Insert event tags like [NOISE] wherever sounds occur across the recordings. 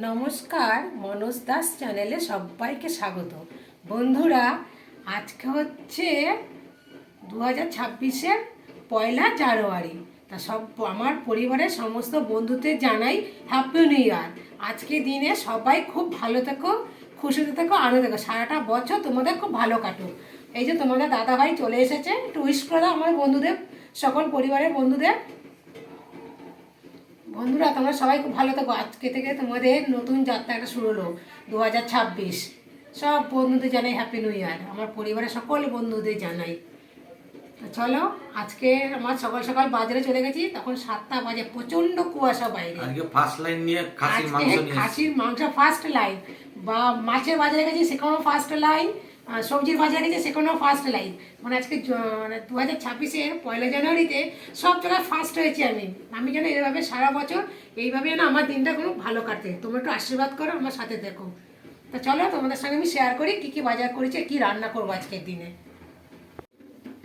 নমস্কার, মনোজ দাস চ্যানেলে সবাইকে স্বাগত। বন্ধুরা, আজকে হচ্ছে দু হাজার ছাব্বিশের পয়লা জানুয়ারি। তা সব, আমার পরিবারের সমস্ত বন্ধুদের জানাই হ্যাপি নিউ ইয়ার আজকে দিনে সবাই খুব ভালো থেকো, খুশিতে থেকো, আনন্দ থেকো। সারাটা বছর তোমাদের খুব ভালো কাটুক। এই যে তোমাদের দাদাভাই চলে এসেছে উইশ করে আমার বন্ধুদের, সকল পরিবারের বন্ধুদের। বন্ধুরা তোমরা সবাই খুব ভালো থাকো। আজকে থেকে তোমাদের নতুন যাত্রা একটা শুরু হলো দু হাজার ছাব্বিশ। সব বন্ধুদের জানাই হ্যাপি নিউ ইয়ার আমার পরিবারের সকল বন্ধুদের জানাই। তো চলো আজকে আমার সকাল সকাল বাজারে চলে গেছি তখন সাতটা বাজে প্রচণ্ড কুয়াশা বাইরে। আজকে ফার্স্ট লাইন নিয়ে খাসির আজকে মাংস নিয়ে খাসির মাংস ফার্স্ট লাইন বা মাছের বাজারে গেছি সেখানেও ফার্স্ট লাইন সবজির বাজারে গেছি সেখানেও ফার্স্ট লাইন মানে আজকে মানে দু হাজার ছাব্বিশের পয়লা জানুয়ারিতে সব জায়গায় ফার্স্ট হয়েছি আমি। আমি যেন এইভাবে সারা বছর এইভাবে যেন আমার দিনটা কোনো ভালো কাটে। তোমরা একটু আশীর্বাদ করো আমার সাথে দেখো তা চলো তোমাদের সঙ্গে আমি শেয়ার করি কী কী বাজার করেছি কী রান্না করব আজকের দিনে।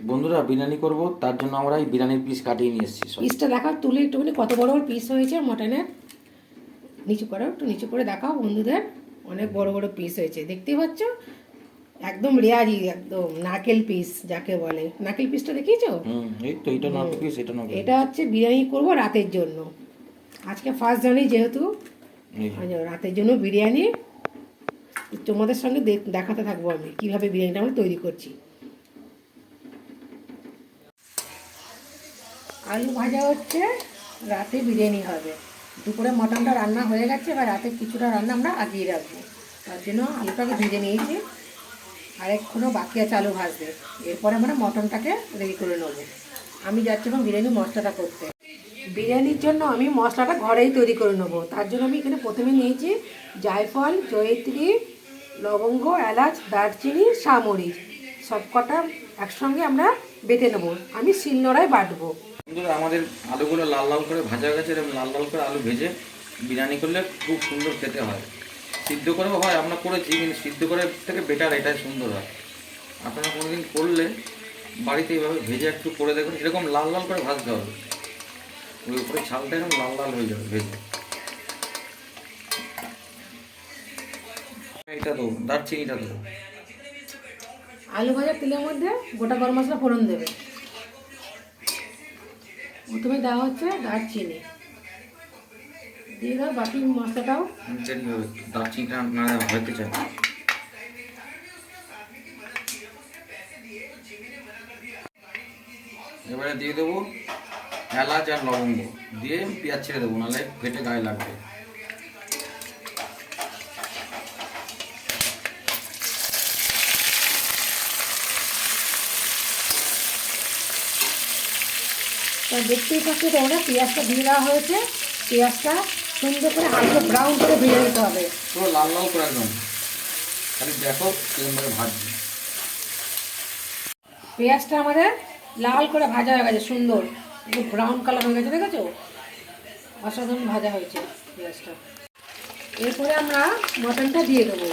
বন্ধুরা বিরিয়ানি করব। তার জন্য আমরা এই বিরিয়ানির পিস কাটিয়ে নিয়ে এসেছি। পিসটা দেখাও তুলে একটুখানি কত বড় বড় পিস হয়েছে মটনের। নিচু করো একটু নিচু করে দেখাও বন্ধুদের। অনেক বড় বড় পিস হয়েছে। দেখতেই পাচ্ছ? একদম রেয়ারি একদম নারকেল পিস যাকে বলে। নারকেল পিসটা দেখিয়েছো? এই তো এটা নট পিস এটা নট এটা হচ্ছে বিরিয়ানি করব রাতের জন্য। আজকে ফার্স্ট জানি যেহেতু রাতের জন্য বিরিয়ানি। তোমাদের সঙ্গে দেখাতে থাকব আমি কীভাবে বিরিয়ানিটা আমরা তৈরি করছি। আলু ভাজা হচ্ছে রাতে বিরিয়ানি হবে। দুপুরে মটনটা রান্না হয়ে গেছে এবার রাতে কিছুটা রান্না আমরা আগিয়ে রাখব। তার জন্য আলুটাকে ভেজে নিয়েছি। আর এক্ষুনও বাকি আছে আলু ভাজতে। এরপরে আমরা মটনটাকে রেডি করে নেব। আমি যাচ্ছিলাম বিরিয়ানি মশলাটা করতে। বিরিয়ানির জন্য আমি মশলাটা ঘরেই তৈরি করে নেব। তার জন্য আমি এখানে প্রথমে নিয়েছি জায়ফল, জয়িত্রী, লবঙ্গ, এলাচ, দারচিনি সামরিচ সব কটা একসঙ্গে আমরা বেটে নেব। আমি শিলনোড়ায় বাটবো। বন্ধুরা, আমাদের আলুগুলো লাল লাল করে ভাজা গেছে, এরকম লাল লাল করে আলু ভেজে বিরিয়ানি করলে খুব সুন্দর খেতে হয়। সিদ্ধ করেও হয় আমরা করেছি কিন্তু সিদ্ধ করে থেকে বেটার এটাই সুন্দর হয়। আপনারা কোনোদিন করলে বাড়িতে এইভাবে ভেজে একটু করে দেখুন, এরকম লাল লাল করে ভাজতে হবে। ওই উপরে ছালটা এরকম লাল লাল হয়ে যাবে ভেজে। এইটা দেবো, দারচিনিটা দেবো। আলু ভাজার তেলের মধ্যে গোটা গরম মশলা ফোড়ন দেবে। প্রথমে দেওয়া হচ্ছে দারচিনি। দিয়ে দাও বাকি মশলাটাও দারচিনিটা না হতে চাই। এবারে দিয়ে দেবো এলাচ আর লবঙ্গ। দিয়ে পেঁয়াজ ছেড়ে দেবো নাহলে ফেটে গায়ে লাগবে। দেখতেই পাচ্ছি তোমরা পেঁয়াজটা দিয়ে দেওয়া হয়েছে। পেঁয়াজটা সুন্দর করে হালকা ব্রাউন করে ভেজে নিতে হবে। পুরো লাল লাল করে একদম। খালি দেখো কীরকম করে ভাজছি পেঁয়াজটা আমাদের লাল করে ভাজা হয়ে গেছে সুন্দর। একটু ব্রাউন কালার হয়ে গেছে দেখেছ? অসাধারণ ভাজা হয়েছে পেঁয়াজটা। এরপরে আমরা মটনটা দিয়ে দেবো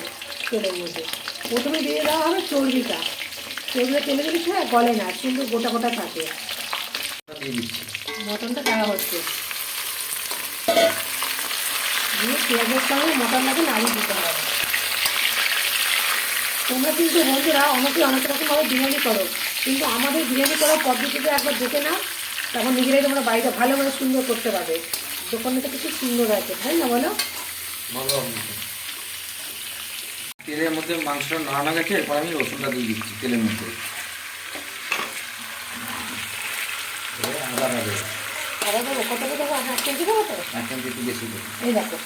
তেলের মধ্যে। প্রথমে দিয়ে দেওয়া হবে চর্বিটা। চর্বিটা তেলে দিলে কি হয়? গলে না সুন্দর গোটা গোটা থাকে। মটনটা দেওয়া হচ্ছে। দিয়ে পেঁয়াজের সঙ্গে মটনটাকে নাড়িয়ে দিতে হবে। তোমরা কিন্তু বন্ধুরা অনেকে অনেক রকমভাবে বিরিয়ানি করো, কিন্তু আমাদের বিরিয়ানি করার পদ্ধতিতে একবার দেখে নাও তখন নিজেরাই তোমরা বাড়িতে ভালোভাবে সুন্দর করতে পারবে। দোকানে তো কিছু সুন্দর আছে, তাই না বলো? তেলের মধ্যে মাংসটা নাড়ানো গেছে এরপর আমি রসুনটা দিয়ে দিচ্ছি তেলের মধ্যে। আদা আদা দেবো কত দেবো আদা কেজি দেবো তো? এখন একটু বেশি দেবো। এই দেখো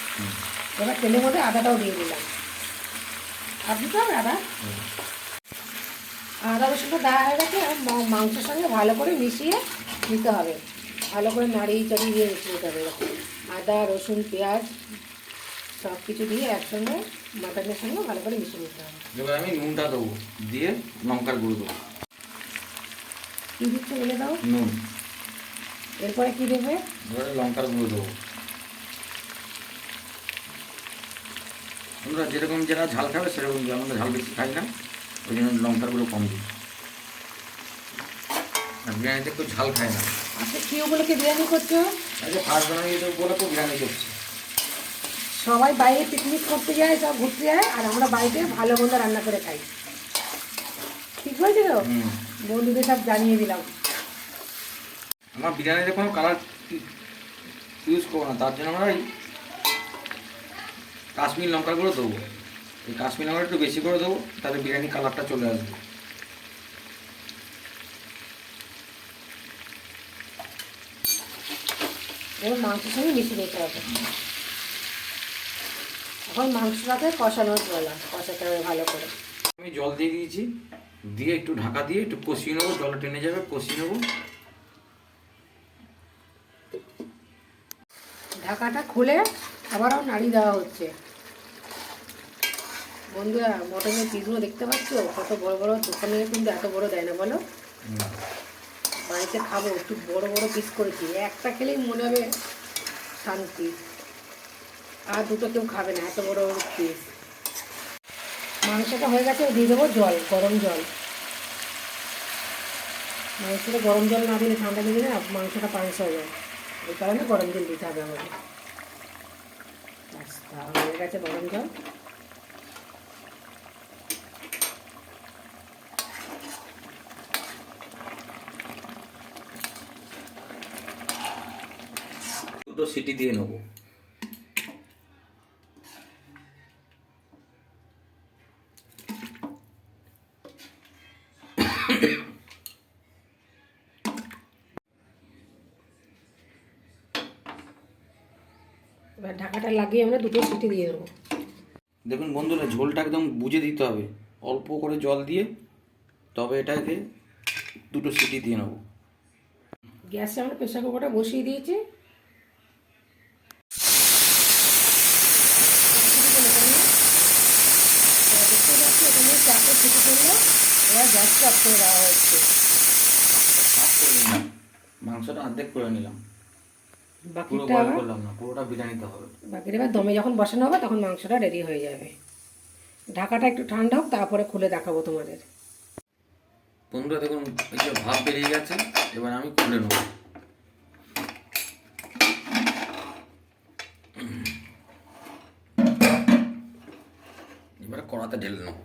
এবার তেলের মধ্যে আদাটাও দিয়ে দিলাম। আর দিতে হবে আদা? আদা রসুনটা দেওয়া হয়ে গেছে মাংসের সঙ্গে ভালো করে মিশিয়ে নিতে হবে। ভালো করে নাড়িয়ে চাড়িয়ে দিয়ে মিশিয়ে নিতে হবে এরকম। আদা রসুন পেঁয়াজ সব কিছু দিয়ে একসঙ্গে মাটনের সঙ্গে ভালো করে মিশিয়ে নিতে হবে। এবার আমি নুনটা দেবো দিয়ে লঙ্কার গুঁড়ো দেবো। কী দিচ্ছে বলে দাও? নুন। এরপরে কী দেবে? লঙ্কার গুঁড়ো দেবো। আমরা যেরকম যারা ঝাল খাবে সেরকম আমরা ঝাল বেশি খাই না ওই জন্য লঙ্কার গুঁড়ো কম দিই। আর বিরিয়ানিতে একটু ঝাল খায় না। আচ্ছা কেউ বলে কি বিরিয়ানি করছ? আচ্ছা ফার্স্ট বানাই বলে তো বিরিয়ানি করছি। সবাই বাইরে পিকনিক করতে যায় সব ঘুরতে যায় আর আমরা বাড়িতে ভালো মন্দ রান্না করে খাই। ঠিক হয়েছে তো? বন্ধুদের সব জানিয়ে দিলাম। আমার বিরিয়ানিতে কোনো কালার ইউজ করব না তার জন্য আমরা এই কাশ্মীর লঙ্কা গুঁড়ো দেবো। এই কাশ্মীর লঙ্কা একটু বেশি করে দেবো তাহলে বিরিয়ানি কালারটা চলে আসবে। এবার মাংসের সঙ্গে মিশিয়ে দিতে হবে। এখন মাংসটাকে কষানোর কষাতে হবে ভালো করে। আমি জল দিয়ে দিয়েছি দিয়ে একটু ঢাকা দিয়ে একটু কষিয়ে নেব জল টেনে যাবে কষিয়ে নেব। ঢাকাটা খুলে আবারও নাড়ি দেওয়া হচ্ছে। বন্ধুরা মটনের পিসগুলো দেখতে পাচ্ছ? কত বড় বড় দোকানে কিন্তু এত বড় দেয় না বলো? বাড়িতে খাব একটু বড় বড় পিস করেছি। একটা খেলেই মনে হবে শান্তি। আর দুটো কেউ খাবে না এত বড় বড় পিস মাংসটা হয়ে গেছে দিয়ে দেবো জল গরম জল। মাংসটা গরম জল না দিলে ঠান্ডা দিলে না মাংসটা পাঁচ হয়ে যায়। এই কারণে গরম জল দিতে হবে আমাদের। তাহলে হয়ে গেছে গরম জল। সিটি দিয়ে নেব। এবার ঢাকাটা লাগিয়ে আমরা দুটো সিটি দিয়ে দেবো। দেখুন বন্ধুরা ঝোলটা একদম বুঝে দিতে হবে। অল্প করে জল দিয়ে তবে এটাকে দুটো সিটি দিয়ে নেব। গ্যাসে আমরা প্রেশার কুকারটা বসিয়ে দিয়েছি। এবার দেখতে পাচ্ছি এখানে চারটে সিটি করল এবার গ্যাসটা অফ করে দেওয়া হচ্ছে হাফ করে নিলাম। মাংসটা অর্ধেক করে নিলাম। বাকিটা করলাম না পুরোটা বিরিয়ানিতে হবে। বাকিটা এবার দমে যখন বসানো হবে তখন মাংসটা রেডি হয়ে যাবে। ঢাকাটা একটু ঠান্ডা হোক তারপরে খুলে দেখাবো তোমাদের। বন্ধুরা দেখুন এই যে ভাব বেরিয়ে গেছে এবার আমি খুলে নেব। এবারে কড়াতে ঢেলে নেব।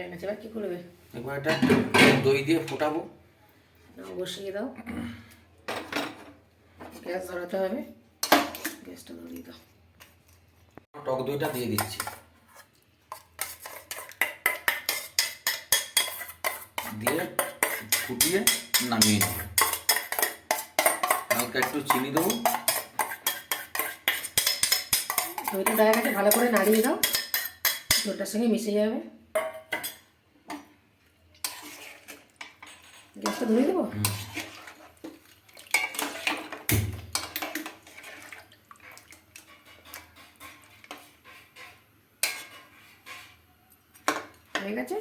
হয়ে গেছে এবার কী করবে এবার এটা দই দিয়ে ফোটাবো। নাও বসিয়ে দাও। গ্যাস ধরাতে হবে। গ্যাসটা ধরিয়ে দাও। টক দইটা দিয়ে দিচ্ছি। দিয়ে ফুটিয়ে নামিয়ে নেব। হালকা একটু চিনি দেবো। দইটা দেওয়া ভালো করে নাড়িয়ে দাও। দইটার সঙ্গে মিশে যাবে। গ্যাসটা ধরিয়ে দেবো হয়ে গেছে?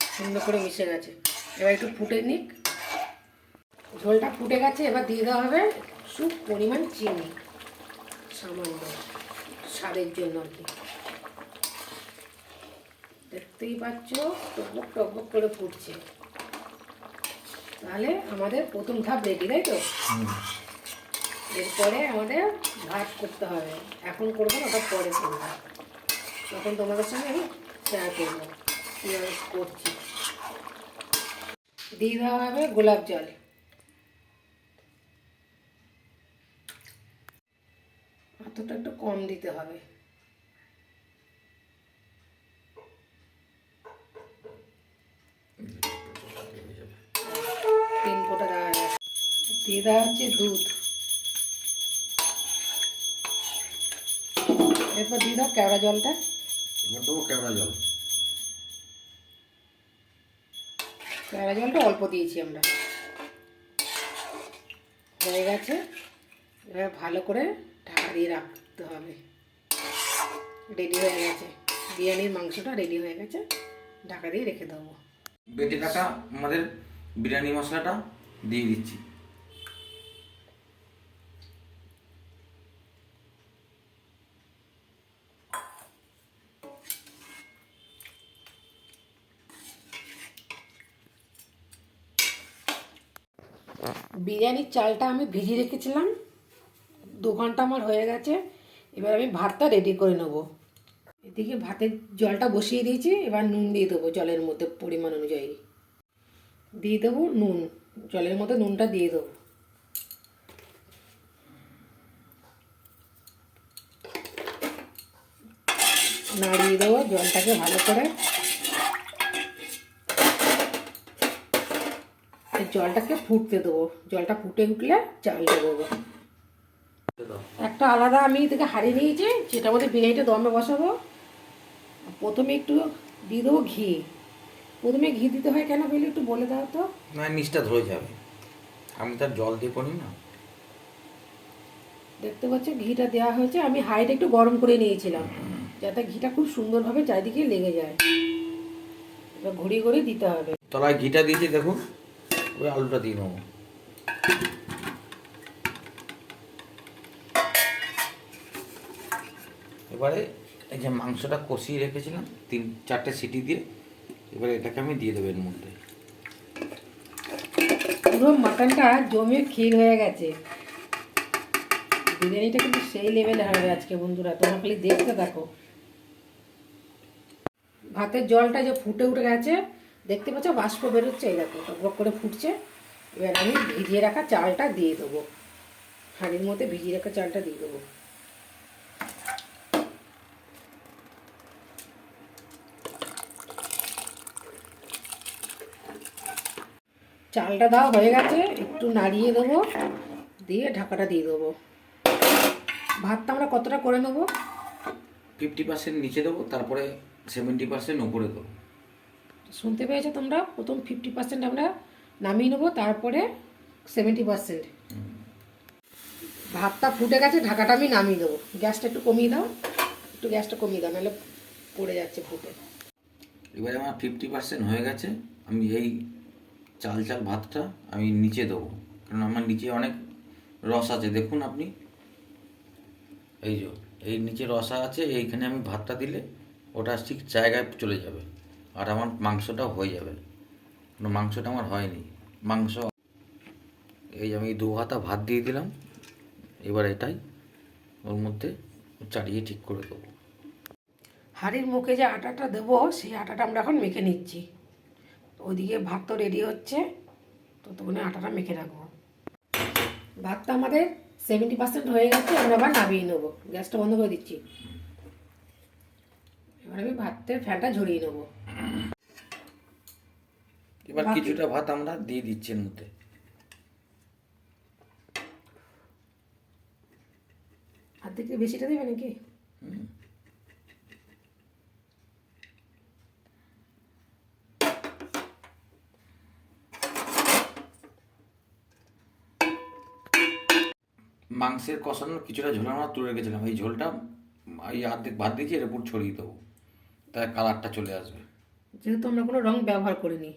সুন্দর করে মিশে গেছে। এবার একটু ফুটে নিক। ঝোলটা ফুটে গেছে, এবার দিয়ে দেওয়া হবে একটু পরিমাণ চিনি। সামান্য স্বাদের জন্য আর কি। দেখতেই পাচ্ছ, টকবক টকবক করে ফুটছে। তাহলে আমাদের প্রথম ধাপ রেডি তাই তো? এরপরে আমাদের ভাত করতে হবে। এখন করব না ওটা পরে করব। তখন তোমাদের সঙ্গে আমি শেয়ার করব কীভাবে করছি। দিয়ে দেওয়া হবে গোলাপ জল। এতটা একটু কম দিতে হবে। তিন ফোঁটা দেওয়া যাবে দিয়ে দেওয়া হচ্ছে দুধ। এরপর দিয়ে দাও কেওড়া জলটা। এবার দেবো কেওড়া জল। কেওড়া জলটা অল্প দিয়েছি আমরা। হয়ে গেছে। এবার ভালো করে ঢাকা দিয়ে রাখতে হবে। রেডি হয়ে গেছে। বিরিয়ানির মাংসটা রেডি হয়ে গেছে। ঢাকা দিয়ে রেখে দেবো। বেটে রাখা আমাদের বিরিয়ানি মশলাটা দিয়ে দিচ্ছি। বিরিয়ানির চালটা আমি ভিজিয়ে রেখেছিলাম। দু ঘণ্টা আমার হয়ে গেছে। এবার আমি ভাতটা রেডি করে নেব। এদিকে ভাতের জলটা বসিয়ে দিয়েছি। এবার নুন দিয়ে দেবো জলের মধ্যে পরিমাণ অনুযায়ী। দিয়ে দেবো নুন, জলের মধ্যে নুনটা দিয়ে দেবো। নাড়িয়ে দেবো জলটাকে ভালো করে। জলটাকে ফুটতে দেবো। জলটা ফুটে উঠলে চাল দেবো। একটা আলাদা আমি থেকে হারিয়ে নিয়েছি যেটা মধ্যে বিরিয়ানিটা দমে বসাবো। প্রথমে একটু দিয়ে দেবো ঘি। প্রথমে ঘি দিতে হয় কেন বলে একটু বলে দাও তো? না নিচটা ধরে যাবে। আমি তার জল দিয়ে করি না। দেখতে পাচ্ছ ঘিটা দেওয়া হয়েছে। আমি হাইটা একটু গরম করে নিয়েছিলাম যাতে ঘিটা খুব সুন্দরভাবে চারিদিকে লেগে যায়। এবার ঘুরিয়ে ঘুরিয়ে দিতে হবে। তলায় ঘিটা দিয়েছি দেখুন। ওই আলুটা দিয়ে নেব। এবারে এই যে মাংসটা কষিয়ে রেখেছিলাম তিন চারটে সিটি দিয়ে এবারে এটাকে আমি দিয়ে দেবো এর মধ্যে। পুরো মাটনটা জমে ক্ষীর হয়ে গেছে। বিরিয়ানিটা কিন্তু সেই লেভেলে হবে আজকে বন্ধুরা, তোমরা খালি দেখতে দেখো ভাতের জলটা যে ফুটে উঠে গেছে, দেখতে পাচ্ছ বাষ্প বেরোচ্ছে, এই দেখো টকবক করে ফুটছে। এবার আমি ভিজিয়ে রাখা চালটা দিয়ে দেবো। হাঁড়ির মধ্যে ভিজিয়ে রাখা চালটা দিয়ে দেবো। চালটা দাও হয়ে গেছে একটু নাড়িয়ে দেবো দিয়ে ঢাকাটা দিয়ে দেবো। ভাতটা আমরা কতটা করে নেব? ফিফটি পার্সেন্ট নিচে দেবো তারপরে সেভেন্টি পার্সেন্ট ওপরে দেবো। শুনতে পেয়েছ তোমরা? প্রথম ফিফটি পার্সেন্ট আমরা নামিয়ে নেব তারপরে সেভেন্টি পার্সেন্ট। ভাতটা ফুটে গেছে ঢাকাটা আমি নামিয়ে দেবো। গ্যাসটা একটু কমিয়ে দাও একটু গ্যাসটা কমিয়ে দাও নাহলে পড়ে যাচ্ছে ফুটে। এবারে আমার ফিফটি পার্সেন্ট হয়ে গেছে আমি এই চাল চাল ভাতটা আমি নিচে দেবো। কারণ আমার নিচে অনেক রস আছে। দেখুন আপনি। এই যে, এই নিচে রসা আছে, এইখানে আমি ভাতটা দিলে ওটা ঠিক জায়গায় চলে যাবে আর আমার মাংসটাও হয়ে যাবে। মাংসটা আমার হয়নি। মাংস, এই আমি দু হাতা ভাত দিয়ে দিলাম। এবার এটাই ওর মধ্যে চাড়িয়ে ঠিক করে দেবো। হাঁড়ির মুখে যে আটাটা দেবো, সেই আটাটা আমরা এখন মেখে নিচ্ছি। ওদিকে ভাত তো রেডি হচ্ছে ততক্ষণে আটাটা মেখে রাখব। ভাতটা আমাদের সেভেন্টি পার্সেন্ট হয়ে গেছে আমরা আবার নামিয়ে নেব। গ্যাসটা বন্ধ করে দিচ্ছি। এবার আমি ভাতের ফ্যানটা ঝরিয়ে নেব। এবার কিছুটা ভাত আমরা দিয়ে দিচ্ছি এর মধ্যে। আর থেকে বেশিটা দেবে নাকি? মাংসের কষানোর কিছুটা ঝোল আমরা তুলে রেখেছিলাম। এই ঝোলটা এই অর্ধেক ভাত দিয়েছি এর উপর ছড়িয়ে দেবো। তাই কালারটা চলে আসবে। যেহেতু আমরা কোনো রং ব্যবহার করিনি।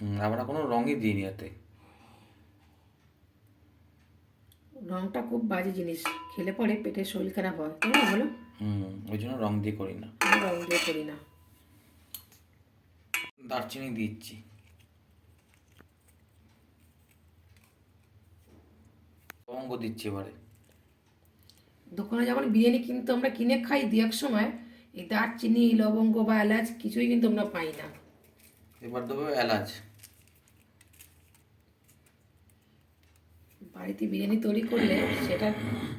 হুম, আমরা কোনো রঙই দিইনি এতে। রংটা খুব বাজে জিনিস। খেলে পরে পেটের শরীর খারাপ হয়। তাই না বলো? হুম ওই জন্য রং দিয়ে করি না। রং দিয়ে করি না। দারচিনি দিচ্ছি। লবঙ্গ দিচ্ছে এবারে। দোকানে যখন বিরিয়ানি কিন্তু আমরা কিনে খাই দু এক সময় এই দারচিনি লবঙ্গ বা এলাচ কিছুই কিন্তু আমরা পাই না। এবার দেবো এলাচ। বাড়িতে বিরিয়ানি তৈরি করলে সেটা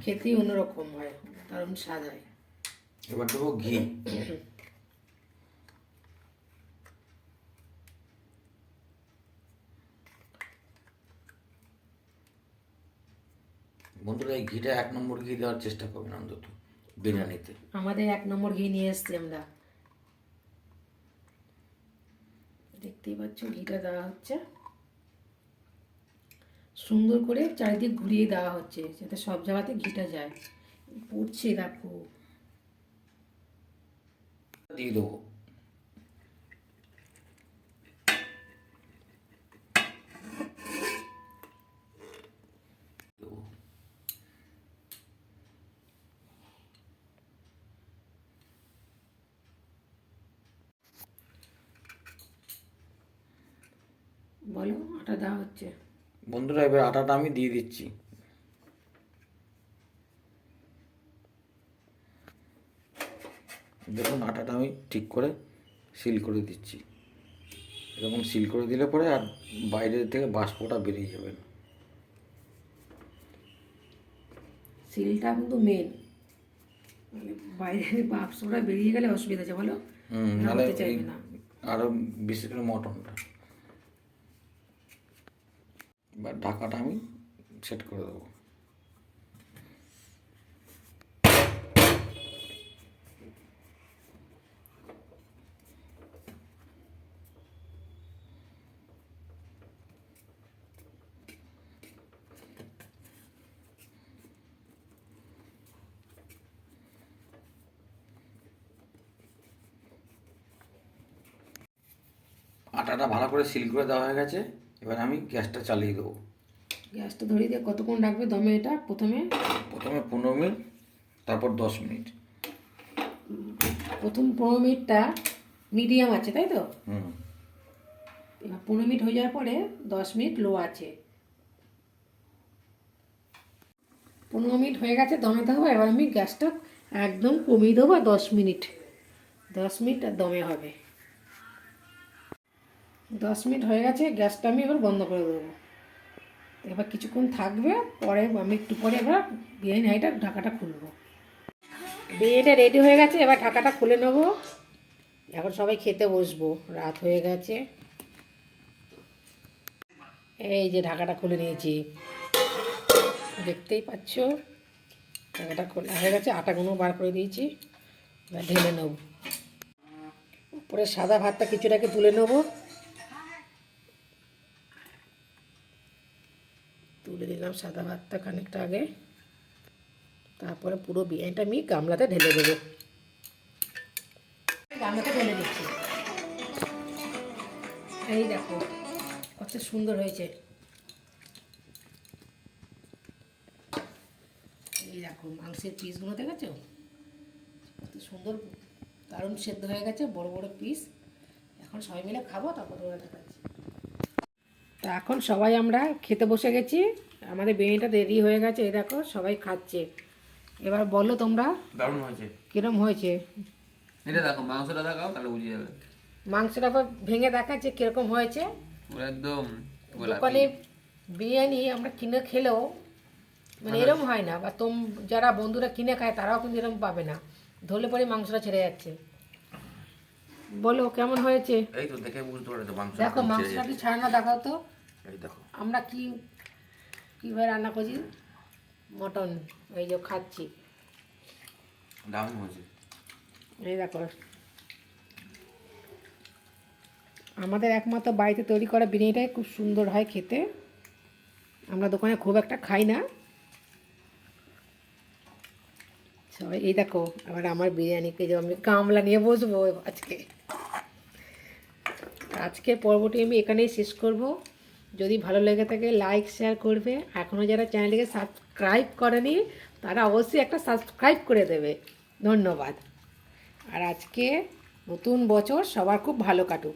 খেতেই অন্যরকম হয় দারুণ স্বাদ হয়। এবার দেবো ঘি। [COUGHS] বন্ধুরা এই ঘিটা এক নম্বর ঘি দেওয়ার চেষ্টা করবেন অন্তত বিরিয়ানিতে। আমাদের এক নম্বর ঘি নিয়ে এসছি আমরা। দেখতেই পাচ্ছ ঘিটা দেওয়া হচ্ছে। সুন্দর করে চারিদিক ঘুরিয়ে দেওয়া হচ্ছে যাতে সব জায়গাতে ঘিটা যায়। পড়ছে দেখো। দিয়ে দেবো। দেবো। বলো আটা দেওয়া হচ্ছে। বন্ধুরা এবার আটাটা আমি দিয়ে দিচ্ছি। দেখুন আটাটা আমি ঠিক করে সিল করে দিচ্ছি। এরকম সিল করে দিলে পরে আর বাইরে থেকে বাষ্পটা বেরিয়ে যাবে না। সিলটা কিন্তু মেন মানে বাইরে বাক্সটা বেরিয়ে গেলে অসুবিধা আছে বলো? হুম না চাইবে না। আরও বিশেষ করে মটনটা। এবার ঢাকাটা আমি সেট করে দেবো। আটাটা ভালো করে সিল করে দেওয়া হয়ে গেছে। এবার আমি গ্যাসটা চালিয়ে দেবো। গ্যাসটা ধরিয়ে দিয়ে কতক্ষণ রাখবে দমে এটা প্রথমে? প্রথমে পনেরো মিনিট তারপর দশ মিনিট। প্রথম পনেরো মিনিটটা মিডিয়াম আছে তাই তো? হুম। এবার পনেরো মিনিট হয়ে যাওয়ার পরে দশ মিনিট লো আছে। পনেরো মিনিট হয়ে গেছে দমে দেবো এবার আমি গ্যাসটা একদম কমিয়ে দেবো দশ মিনিট। দশ মিনিট আর দমে হবে। দশ মিনিট হয়ে গেছে, গ্যাসটা আমি এবার বন্ধ করে দেবো। এবার কিছুক্ষণ থাকবে, পরে আমি একটু পরে এবার বিরিয়ানি হাঁড়িটা ঢাকাটা খুলবো। বিরিয়ানিটা রেডি হয়ে গেছে, এবার ঢাকাটা খুলে নেব। এখন সবাই খেতে বসবো, রাত হয়ে গেছে। এই যে ঢাকাটা খুলে নিয়েছি। দেখতেই পাচ্ছ, ঢাকাটা খোলা হয়ে গেছে আটাগুলো বার করে দিয়েছি, এবার ঢেলে নেব। উপরে সাদা ভাতটা কিছুটাকে তুলে নেব। তুলে দিলাম সাদা ভাতটা খানিকটা আগে। তারপরে পুরো বিরিয়ানিটা আমি গামলাতে ঢেলে দেবো। গামলাতে ঢেলে দিচ্ছি। এই দেখো, কত সুন্দর হয়েছে। এই দেখো, মাংসের পিসগুলো দেখেছ? কত সুন্দর, দারুণ সেদ্ধ হয়ে গেছে, বড় বড় পিস এখন সবাই মিলে খাব, তারপর ওরা দেখাচ্ছি। তা এখন সবাই আমরা খেতে বসে গেছি। আমাদের বিরিয়ানিটা রেডি হয়ে গেছে এই দেখো সবাই খাচ্ছে। এবার বলো তোমরা দারুণ হয়েছে। কিরম হয়েছে? এটা দেখো মাংসটা দেখাও তাহলে বুঝে যাবে। মাংসটা ভেঙে দেখাচ্ছে কীরকম হয়েছে। একদম দোকানে বিরিয়ানি আমরা কিনে খেলেও মানে এরকম হয় না বা তোম যারা বন্ধুরা কিনে খায় তারাও কিন্তু এরকম পাবে না। ধরলে পরে মাংসটা ছেড়ে যাচ্ছে। বলো কেমন হয়েছে? এই তো দেখে বুঝতে পারছ মাংস দেখো মাংসটা কি ছাড়ানো দেখাও তো। এই দেখো। আমরা কি কীভাবে রান্না করছি? মটন এই যে খাচ্ছি। দারুণ হয়েছে এই দেখো। আমাদের একমাত্র বাড়িতে তৈরি করা বিরিয়ানিটাই খুব সুন্দর হয় খেতে। আমরা দোকানে খুব একটা খাই না। সবাই এই দেখো আবার আমার বিরিয়ানিকে যে আমি কামলা নিয়ে বসবো আজকে। আজকে পর্বটি আমি এখানেই শেষ করব। যদি ভালো লেগে থাকে লাইক শেয়ার করবে। এখনও যারা চ্যানেলটিকে সাবস্ক্রাইব করেনি, তারা অবশ্যই একটা সাবস্ক্রাইব করে দেবে। ধন্যবাদ। আর আজকে নতুন বছর সবার খুব ভালো কাটুক।